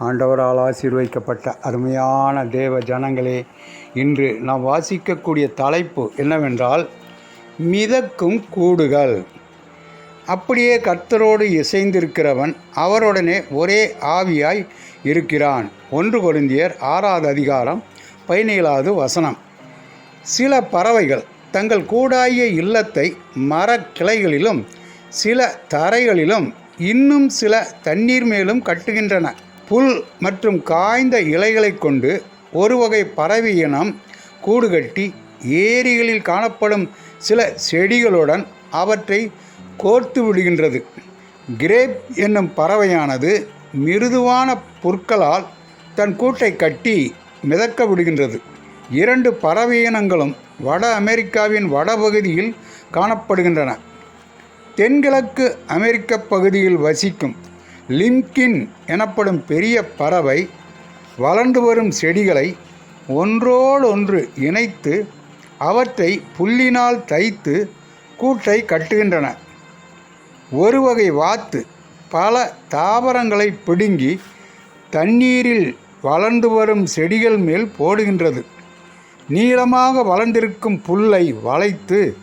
ஆண்டவரால் ஆசீர்வதிக்கப்பட்ட அருமையான தேவ ஜனங்களே இன்று நாம் வாசிக்கக்கூடிய தலைப்பு என்னவென்றால் மிதக்கும் கூடுகள். அப்படியே கர்த்தரோடு இசைந்திருக்கிறவன் அவருடனே ஒரே ஆவியாய் இருக்கிறான். ஒன்று கொருந்தியர் ஆறாவது அதிகாரம் பதினேழாவது வசனம். சில பறவைகள் தங்கள் கூடாய இல்லத்தை மரக்கிளைகளிலும் சில தரைகளிலும் இன்னும் சில தண்ணீர் மேலும் கட்டுகின்றன. புல் மற்றும் காய்ந்த இலைகளைக் கொண்டு ஒரு வகை பறவை இனம் கூடு கட்டி ஏரிகளில் காணப்படும் சில செடிகளுடன் அவற்றை கோர்த்து விடுகின்றது. கிரேப் என்னும் பறவையானது மிருதுவான புற்களால் தன் கூட்டை கட்டி மிதக்க விடுகின்றது. இரண்டு பறவை இனங்களும் வட அமெரிக்காவின் வடபகுதியில் காணப்படுகின்றன. தென்கிழக்கு அமெரிக்க பகுதியில் வசிக்கும் லிம்கின் எனப்படும் பெரிய பறவை வளர்ந்து வரும் செடிகளை ஒன்றோடொன்று இணைத்து அவற்றை புல்லினால் தைத்து கூட்டை கட்டுகின்றன. ஒரு வகை வாத்து பல தாவரங்களை பிடுங்கி தண்ணீரில் வளர்ந்து வரும் செடிகள் மேல் போடுகின்றது. நீளமாக வளர்ந்திருக்கும் புல்லை வளைத்து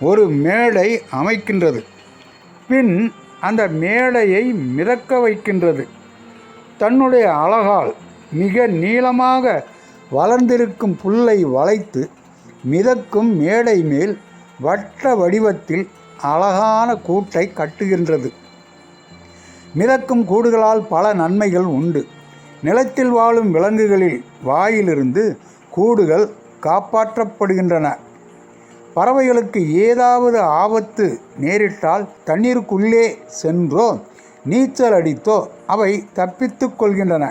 ஒரு மேடை அமைக்கின்றது. பின் அந்த மேடையை மிதக்க வைக்கின்றது. தன்னுடைய அழகால் மிக நீளமாக வளர்ந்திருக்கும் புல்லை வளைத்து மிதக்கும் மேடை மேல் வட்ட வடிவத்தில் அழகான கூட்டை கட்டுகின்றது. மிதக்கும் கூடுகளால் பல நன்மைகள் உண்டு. நிலத்தில் வாழும் விலங்குகளில் வாயிலிருந்து கூடுகள் காப்பாற்றப்படுகின்றன. பறவைகளுக்கு ஏதாவது ஆபத்து நேரிட்டால் தண்ணீருக்குள்ளே சென்றோ நீச்சல் அடித்தோ அவை தப்பித்து கொள்கின்றன.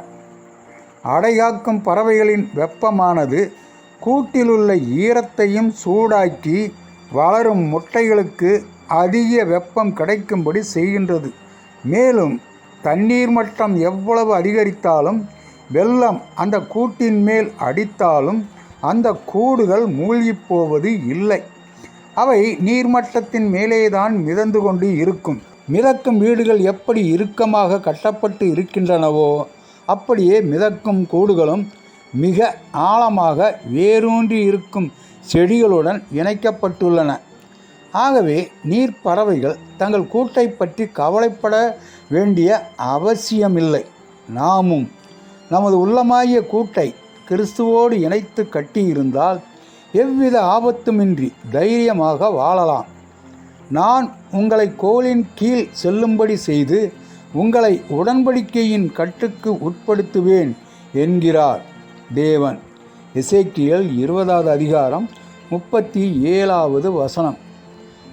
அடைகாக்கும் பறவைகளின் வெப்பமானது கூட்டிலுள்ள ஈரத்தையும் சூடாக்கி வளரும் முட்டைகளுக்கு அதிக வெப்பம் கிடைக்கும்படி செய்கின்றது. மேலும் தண்ணீர் மட்டம் எவ்வளவு அதிகரித்தாலும் வெள்ளம் அந்த கூட்டின் மேல் அடித்தாலும் அந்த கூடுகள் மூழ்கிப் போவது இல்லை. அவை நீர்மட்டத்தின் மேலேதான் மிதந்து கொண்டு இருக்கும். மிதக்கும் வீடுகள் எப்படி இறுக்கமாக கட்டப்பட்டு இருக்கின்றனவோ அப்படியே மிதக்கும் கூடுகளும் மிக ஆழமாக வேரூன்றி இருக்கும் செடிகளுடன் இணைக்கப்பட்டுள்ளன. ஆகவே நீர் பறவைகள் தங்கள் கூட்டை பற்றி கவலைப்பட வேண்டிய அவசியமில்லை. நாமும் நமது உள்ளமாகிய கூட்டை கிறிஸ்துவோடு இணைத்து கட்டியிருந்தால் எவ்வித ஆபத்துமின்றி தைரியமாக வாழலாம். நான் உங்களை கோலின் கீழ் செல்லும்படி செய்து உங்களை உடன்படிக்கையின் கட்டுக்கு உட்படுத்துவேன் என்கிறார் தேவன். இசைக்கியல் இருபதாவது அதிகாரம் முப்பத்தி ஏழாவது வசனம்.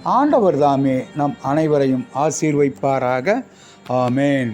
ஆண்டவர் தாமே நம் அனைவரையும் ஆசீர்வைப்பாராக. ஆமேன்.